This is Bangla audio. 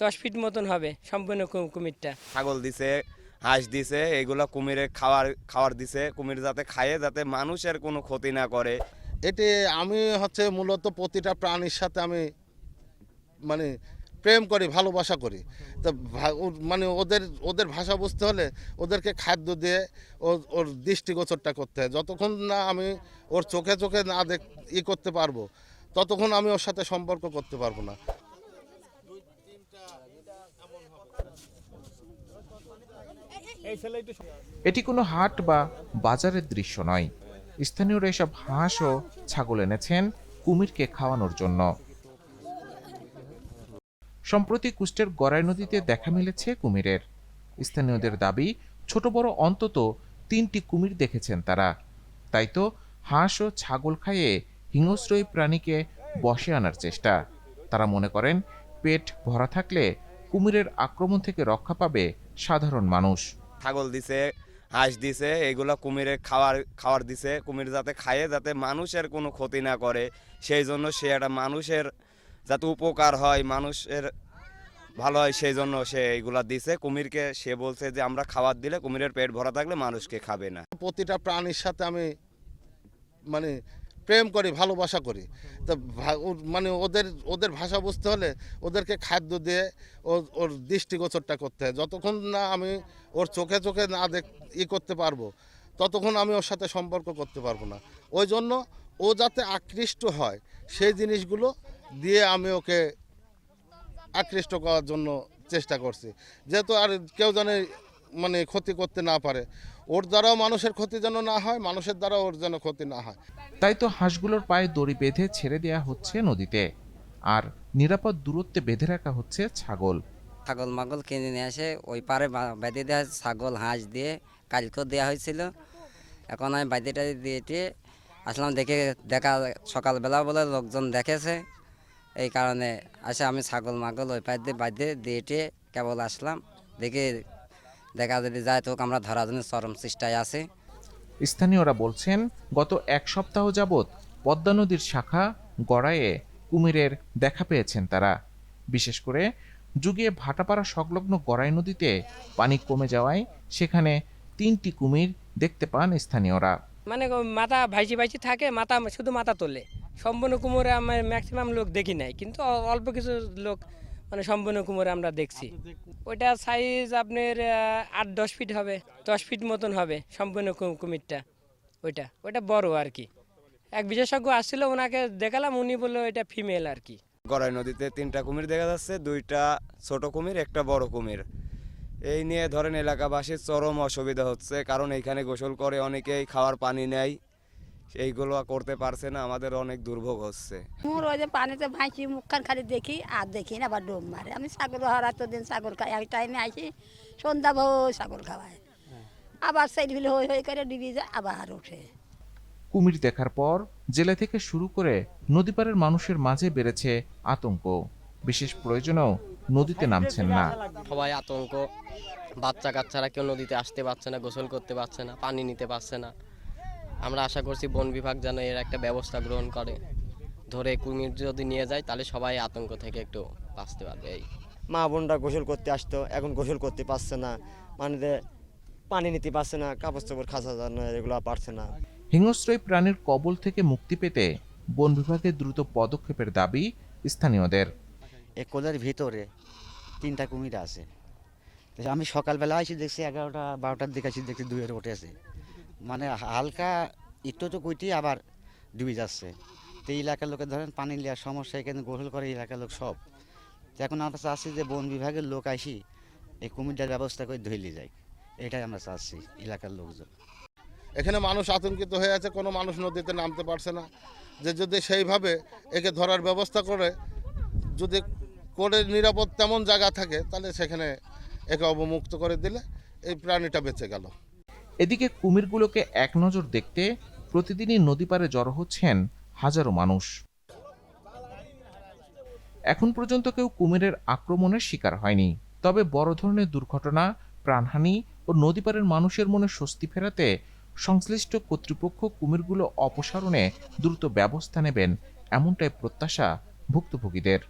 দশ ফিট মতন হবে সম্পূর্ণ কুমিরটা। ছাগল দিছে হাঁস দিছে এগুলো কুমিরের খাওয়ার খাওয়ার দিছে কুমির যাতে খায় যাতে মানুষের কোনো ক্ষতি না করে। এটি আমি হচ্ছে মূলত প্রতিটা প্রাণীর সাথে আমি মানে প্রেম করি ভালোবাসা করি। তো মানে ওদের ওদের ভাষা বুঝতে হলে ওদেরকে খাদ্য দিয়ে ও ওর দৃষ্টিগোচরটা করতে হয়। যতক্ষণ না আমি ওর চোখে চোখে না দেখ ই করতে পারব ততক্ষণ আমি ওর সাথে সম্পর্ক করতে পারব না। এটি কোনো হাট বা বাজারের দৃশ্য নয়। স্থানীয়রা এসব হাঁস ও ছাগল এনেছেন কুমিরকে খাওয়ানোর জন্য। সম্প্রতি কুষ্টের গড়াই নদীতে দেখা মিলেছে কুমিরের। স্থানীয়দের দাবি, ছোট বড় অন্তত তিনটি কুমির দেখেছেন তারা। তাই তো হাঁস ও ছাগল খাইয়ে হিংস্র এই প্রাণীকে বসে আনার চেষ্টা। তারা মনে করেন, পেট ভরা থাকলে কুমিরের আক্রমণ থেকে রক্ষা পাবে সাধারণ মানুষ। ছাগল দিছে, হাঁস দিছে, এগুলো কুমিরের খাওয়ার খাওয়ার দিছে, কুমির যাতে খায়, যাতে মানুষের কোনো ক্ষতি না করে। সেই জন্য সে একটা মানুষের যাতে উপকার হয়, মানুষের ভালো হয়, সেই জন্য সে এইগুলা দিছে। কুমিরকে সে বলছে যে, আমরা খাবার দিলে কুমিরের পেট ভরা থাকলে মানুষকে খাবে না। প্রতিটা প্রাণীর সাথে আমি মানে প্রেম করি, ভালোবাসা করি। তো মানে ওদের ওদের ভাষা বুঝতে হলে ওদেরকে খাদ্য দিয়ে ও, ওর দৃষ্টিগোচরটা করতে হয়। যতক্ষণ না আমি ওর চোখে চোখে না দেখ, ই করতে পারব, ততক্ষণ আমি ওর সাথে সম্পর্ক করতে পারব না। ওই জন্য ও যাতে আকৃষ্ট হয়, সেই জিনিসগুলো দিয়ে আমি ওকে আকৃষ্ট করার জন্য চেষ্টা করছি। যেহেতু আর কেউ জানে মানে ক্ষতি করতে না পারে। ওর দ্বারাও মানুষের ক্ষতি যেন না হয় মানুষের দ্বারা ওর যেন ক্ষতি না হয়। তাই তো হাঁসগুলোর পায়ে দড়ি বেঁধে ছেড়ে দেয়া হচ্ছে নদীতে। আর নিরাপদ দূরত্বে বেঁধে রাখা হচ্ছে ছাগল। ছাগল মাগল কিনে নিয়ে আসে ওই পারে বা- বেঁধে দেওয়া হয়েছে, ছাগল হাঁস দিয়ে কালকেও দেওয়া হয়েছিল। এখন আমি বাইদেটা দিয়ে টিয়ে আসলাম দেখে দেখা সকালবেলা বলে লোকজন দেখেছে। এই কারণে আসে আমি ছাগল মাগল ওই পায়ে দিয়ে বাইদে দিয়ে টিয়ে কেবল আসলাম। দেখে দেখা যদি যায় তো আমরা ধরার জন্য চরম চেষ্টায় আছে। স্থানীয়রা বলছেন গত এক সপ্তাহ যাবৎ পদ্মা নদীর শাখা গড়াইয়ে কুমিরের দেখা পেয়েছেন তারা। বিশেষ করে যুগে ভাটাপাড়া সংলগ্ন গড়াই নদীতে পানি কমে যাওয়ায় সেখানে তিনটি কুমির দেখতে পান স্থানীয়রা। মানে মাথা ভাইজি ভাইজি থাকে মাথা শুধু মাথা তোলে। সম্পূর্ণ কুমোরে আমার ম্যাক্সিমাম লোক দেখি নাই কিন্তু অল্প কিছু লোক মানে সম্পূর্ণ কুমোরে আমরা দেখছি। ওইটা সাইজ আপনার আট দশ ফিট হবে দশ ফিট মতন হবে সম্পূর্ণ কুমিরটা ওইটা। ওইটা বড় আর কি। এক বিশেষজ্ঞ আসছিল ওনাকে দেখালাম উনি বলল এটা ফিমেল আর কি। গড়াই নদীতে তিনটা কুমির দেখা যাচ্ছে দুইটা ছোট কুমির একটা বড় কুমির। এই নিয়ে ধরেন এলাকাবাসীর চরম অসুবিধা হচ্ছে কারণ এইখানে গোসল করে অনেকেই খাওয়ার পানি নেয়। এইগুলো করতে পারছে না আমাদের অনেক দুর্ভোগ হচ্ছে। মোর ওই যে পানিতে ভাসি মুখখান খালি দেখি আর দেখি না আবার ডুব মারে। আমি ছাগল হরা তো দিন ছাগল খাই এক টাইমে আসি সন্ধ্যা ভোর ছাগল খাওয়ায়। আবার সাইড ভিলে হয়ে হয়ে করে ডুবি যায় আবার ওঠে। কুমির দেখার পর জেলা থেকে শুরু করে নদীপাড়ের মানুষের মাঝে বেড়েছে আতঙ্ক। বিশেষ প্রয়োজনেও নদীতে নামছেন না। সবাই আতঙ্ক। বাচ্চা কাচ্চারা কেউ নদীতে আসতে পারছে না গোসল করতে পারছে না পানি নিতে পারছে না। আমরা আশা করছি বন বিভাগ যেন এর একটা ব্যবস্থা গ্রহণ করে। ধরে কুমির যদি নিয়ে যায় তাহলে সবাই আতঙ্ক থেকে একটু বাঁচতে পারবে এই। মা বোনরা গোসল করতে আসতো এখন গোসল করতে পারছে না। মানে পানি নিতে পারছে না কাপড় চোপড় খাঁচা জানো এগুলো পারছে না। হিংস্র এই প্রাণীর কবল থেকে মুক্তি পেতে বন বিভাগের দ্রুত পদক্ষেপের দাবি স্থানীয়দের। এ কোলের ভিতরে তিনটা কুমির আছে। আমি সকালবেলা আসি দেখছি এগারোটা বারোটার দিকে আসি দেখছি দুয়ের উঠেছে মানে হালকা, একটু তো কইটি আবার ডুবে যাচ্ছে। তো এলাকার লোকের ধরেন পানি নেওয়ার সমস্যা, এখানে গোসল করে এলাকার লোক সব। তো এখন আমরা চাচ্ছি যে বন বিভাগের লোক আসি এই কুমিরটার ব্যবস্থা করে ধইলে যায় এটাই আমরা চাচ্ছি এলাকার লোকজন। এখানে মানুষ আতঙ্কিত হয়ে আছে, কোনো মানুষ নদীতে নামতে পারছে না। যে যদি সেইভাবে একে ধরার ব্যবস্থা করে, যদি করে নিরাপদ তেমন জায়গা থাকে, তাহলে সেখানে একে অবমুক্ত করে দিলে এই প্রাণীটা বেঁচে গেল। এদিকে কুমিরগুলোকে এক নজর দেখতে প্রতিদিনই নদী পাড়ে জড়ো হচ্ছেন হাজারো মানুষ। এখন পর্যন্ত কেউ কুমিরের আক্রমণের শিকার হয়নি। তবে বড় ধরনের দুর্ঘটনা, প্রাণহানি ও নদীপাড়ের মানুষের মনে স্বস্তি ফেরাতে সংশ্লিষ্ট কর্তৃপক্ষ কুমিরগুলো অপসারণে দ্রুত ব্যবস্থা নেবেন এমনটাই প্রত্যাশা ভুক্তভোগীদের।